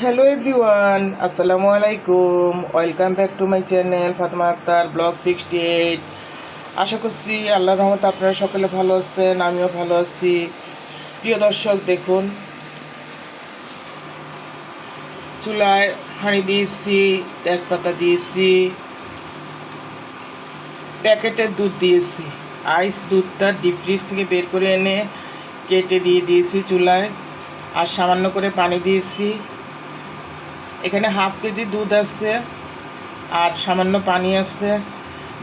Hello everyone আসসালামু আলাইকুম welcome back to my channel Fatema Akter blog sixty eight আশা করছি আল্লাহ রহমত আপনারা সকলে ভালো আছেন, আমিও ভালো আছি। প্রিয় দর্শক, দেখুন। চুলায় হাঁড়ি দিয়েছি, তেজপাতা দিয়েছি। প্যাকেটের দুধ দিয়েছি। আইস দুধটা ডিপ ফ্রিজ থেকে বের করে এনে কেটে দিয়ে দিয়েছি চুলায়। আর সামান্য করে পানি দিয়েছি। এখানে হাফ কেজি দুধ আছে আর সামান্য পানি আছে।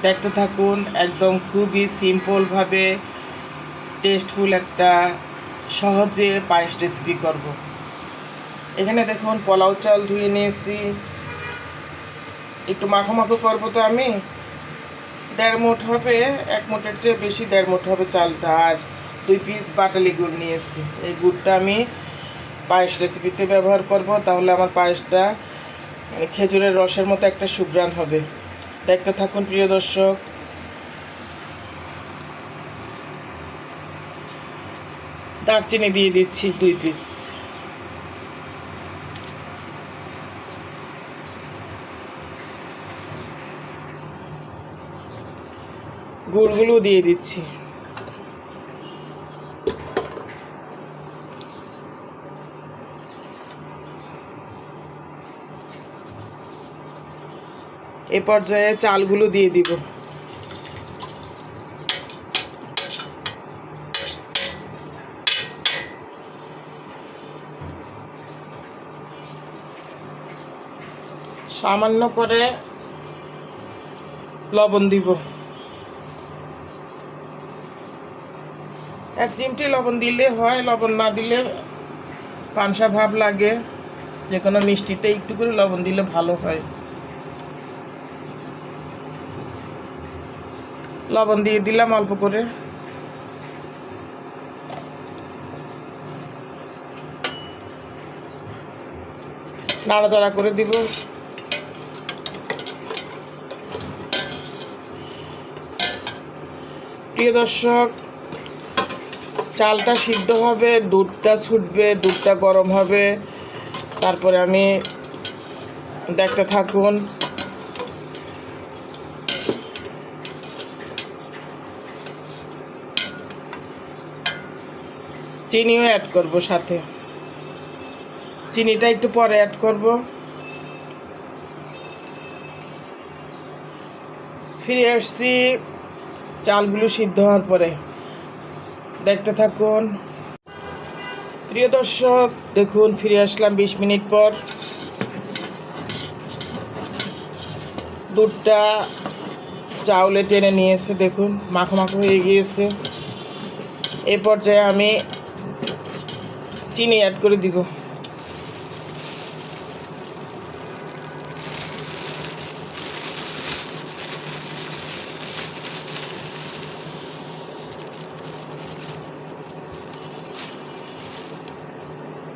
দেখতে থাকুন, একদম খুবই সিম্পলভাবে টেস্টফুল একটা সহজে পায়েস রেসিপি করব। এখানে দেখুন, পোলাও চাল ধুয়ে নিয়েছি। একটু মাখো মাখো করব তো আমি। দেড় মুঠ হবে, এক মুঠের চেয়ে বেশি দেড় মুঠ হবে চালটা। আর দুই পিস বাটালি গুড় নিয়েছি। এই গুড়টা আমি পায়েস রেসিপিতে ব্যবহার করব, তাহলে আমার পায়েসটা মানে খেজুরের রসের মতো একটা সুগ্রান হবে। দেখতে থাকুন, প্রিয় দর্শক। দারচিনি দিয়ে দিচ্ছি দুই পিস গুড়গুলো দিয়ে দিচ্ছি। এ পর্যায়ে চালগুলো দিয়ে দিব। সামান্য করে লবণ দিব। এক চিমটি লবণ দিলে হয়, লবণ না দিলে পানসা ভাব লাগে। যে কোনো মিষ্টিতে একটু করে লবণ দিলে ভালো হয়। লবণ দিয়ে দিলাম অল্প করে। নাড়াচাড়া করে দিব। প্রিয় দর্শক, চালটা সিদ্ধ হবে, দুধটা ছুটবে, দুধটা গরম হবে। তারপরে আমি দেখতে থাকুন। চিনিও অ্যাড করব সাথে। চিনিটা একটু পরে অ্যাড করব। ফিরে আসছি, চালগুলো সিদ্ধ হওয়ার পরে। দেখতে থাকুন। প্রিয় দর্শক, দেখুন, ফিরে আসলাম বিশ মিনিট পর। দুধটা চাউলে টেনে নিয়েছে, দেখুন, মাখো মাখো হয়ে গিয়েছে। এ পর্যায়ে আমি চিনি অ্যাড করে দিব।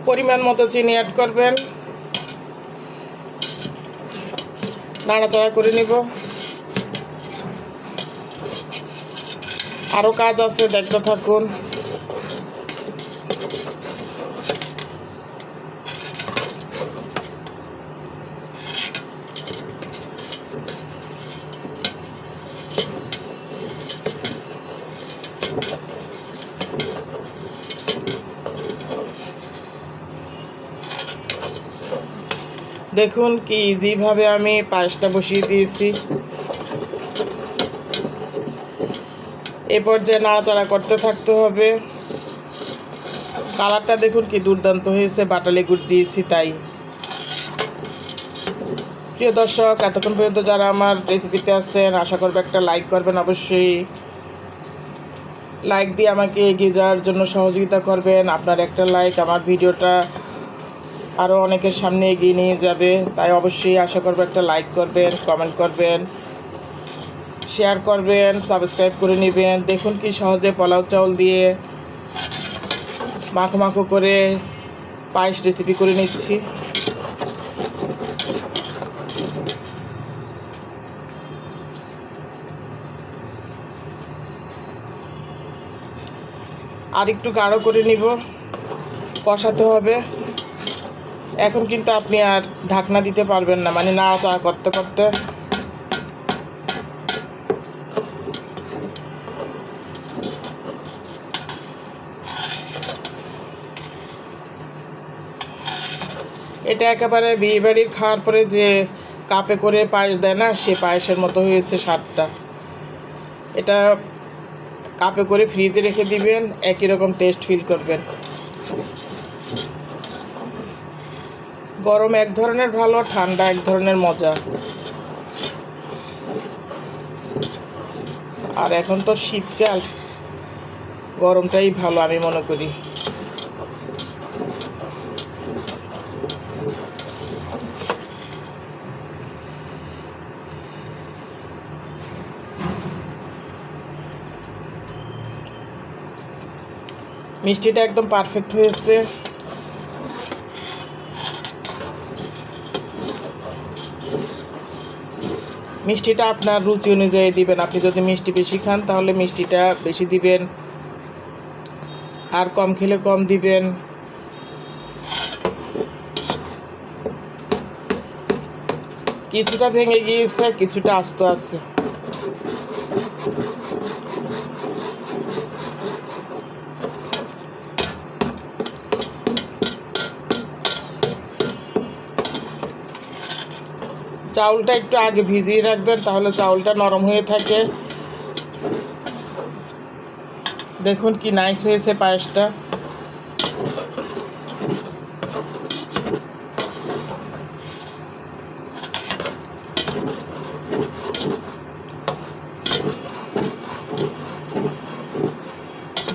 পরিমাণ মতো চিনি অ্যাড করবেন। নাড়াচাড়া করে নিব। আরও কাজ আছে, দেখতে থাকুন। দেখুন কি ইজিভাবে আমি পায়েসটা বসিয়ে দিয়েছি। এ পর্যায়ে নাড়াচাড়া করতে থাকতে হবে। কালারটা দেখুন কি দুর্দান্ত হয়েছে, বাটালি গুড় দিয়েছি তাই। প্রিয় দর্শক, এতক্ষণ পর্যন্ত যারা আমার রেসিপিতে আছেন, আশা করব একটা লাইক করবেন অবশ্যই। লাইক দিয়ে আমাকে এগিয়ে যাওয়ার জন্য সহযোগিতা করবেন। আপনার একটা লাইক আমার ভিডিওটা আরও অনেকের সামনে এগিয়ে নিয়ে যাবে। তাই অবশ্যই আশা করব একটা লাইক করবেন কমেন্ট করবেন শেয়ার করবেন সাবস্ক্রাইব করে নেবেন। দেখুন কি সহজে পোলাও চাউল দিয়ে মাখো মাখো করে পায়েস রেসিপি করে নিচ্ছি। আর একটু গাঢ় করে নিব, কষাতে হবে। এখন কিন্তু আপনি আর ঢাকনা দিতে পারবেন না মানে নাড়াচাড়া করতে করতে। এটা একেবারে বিয়ে বাড়ির খাওয়ার পরে যে কাপে করে পায়েস দেয় না, সে পায়েসের মতো হয়েছে স্বাদটা। এটা কাপে করে ফ্রিজে রেখে দিবেন, একই রকম টেস্ট ফিল করবেন। গরম এক ধরনের ভালো, ঠান্ডা এক ধরনের মজা। আর এখন তো শীতকাল, গরমটাই ভালো আমি মনে করি। মিষ্টিটা একদম পারফেক্ট হয়েছে। মিষ্টিটা আপনার রুচি অনুযায়ী দিবেন। আপনি যদি মিষ্টি বেশি খান, তাহলে মিষ্টিটা বেশি দিবেন। আর কম খেলে কম দিবেন। কিছুটা ভেঙে গিয়েছে, কিছুটা আস্ত আছে। চাউলটা একটু আগে ভিজিয়ে রাখবেন, তাহলে চাউলটা নরম হয়ে থাকে। দেখুন কি নাইস হয়েছে পায়েসটা।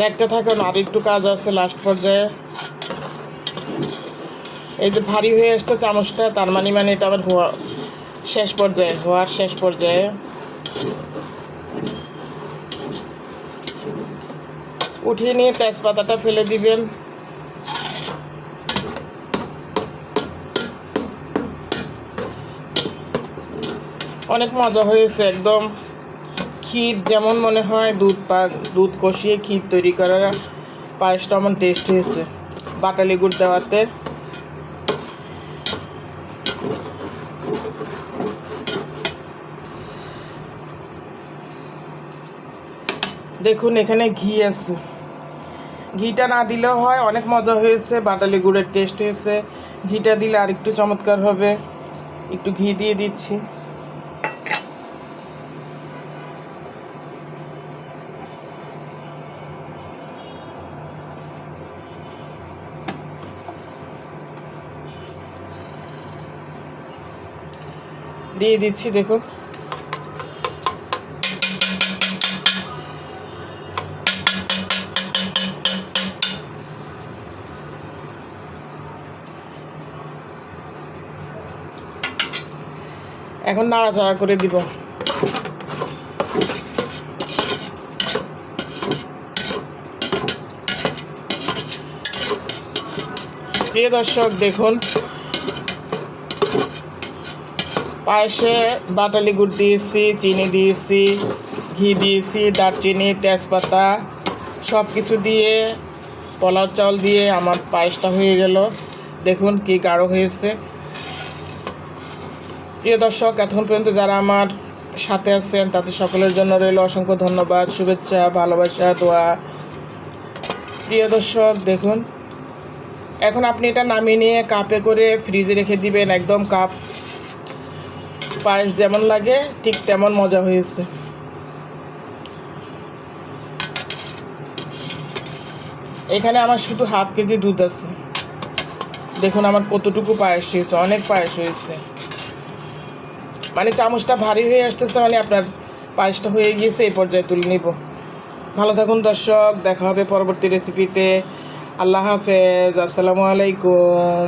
দেখতে থাকুন, আর একটু কাজ আছে লাস্ট পর্যায়ে। এই যে ভারী হয়ে আসছে চামচটা, তার মানে মানে এটা আবার হওয়া শেষ পর্যায়ে, হওয়ার শেষ পর্যায়ে। উঠিয়ে নিয়ে তেজপাতাটা ফেলে দিবেন। অনেক মজা হয়েছে একদম। ক্ষীর যেমন মনে হয়, দুধ পাক দুধ কষিয়ে ক্ষীর তৈরি করার পায়েসটা এমন টেস্ট হয়েছে। বাটালি গুড় দেওয়াতে। দেখুন, এখানে ঘি আছে। ঘিটা না দিলেও হয়, অনেক মজা হয়েছে, বাটালি গুড়ের টেস্ট হয়েছে। ঘিটা দিলে আর একটু চমৎকার হবে। একটু ঘি দিয়ে দিচ্ছি। দিয়ে দিচ্ছি, দেখুন। এখন নাড়াচাড়া করে দিব। প্রিয় দর্শক, দেখুন। পায়েসে বাটালি গুড় দিয়েছি, চিনি দিয়েছি, ঘি দিয়েছি, দারচিনি, তেজপাতা সব কিছু দিয়ে, পোলাও চাল দিয়ে আমার পায়েসটা হয়ে গেল। দেখুন কি গাঢ় হয়েছে। প্রিয় দর্শক এতক্ষণ পর্যন্ত যারা আমার সাথে আছেন, তাদের সকলের জন্য রইল অসংখ্য ধন্যবাদ, শুভেচ্ছা, ভালোবাসা, দোয়া। প্রিয় দর্শক, দেখুন, এখন আপনি এটা নামিয়ে নিয়ে কাপে করে ফ্রিজে রেখে দিবেন একদম কাপ। পায়েস যেমন লাগে, ঠিক তেমন মজা হয়েছে। এখানে আমার শুধু হাফ কেজি দুধ আছে। দেখুন আমার কতটুকু পায়েস হয়েছে, অনেক পায়েস হয়েছে। মানে চামচটা ভারী হয়ে আসতেছে মানে আপনার পায়েসটা হয়ে গিয়েছে, এই পর্যায়ে তুলে নিব। ভালো থাকুন দর্শক, দেখা হবে পরবর্তী রেসিপিতে আল্লাহ হাফেজ, আসসালামু আলাইকুম।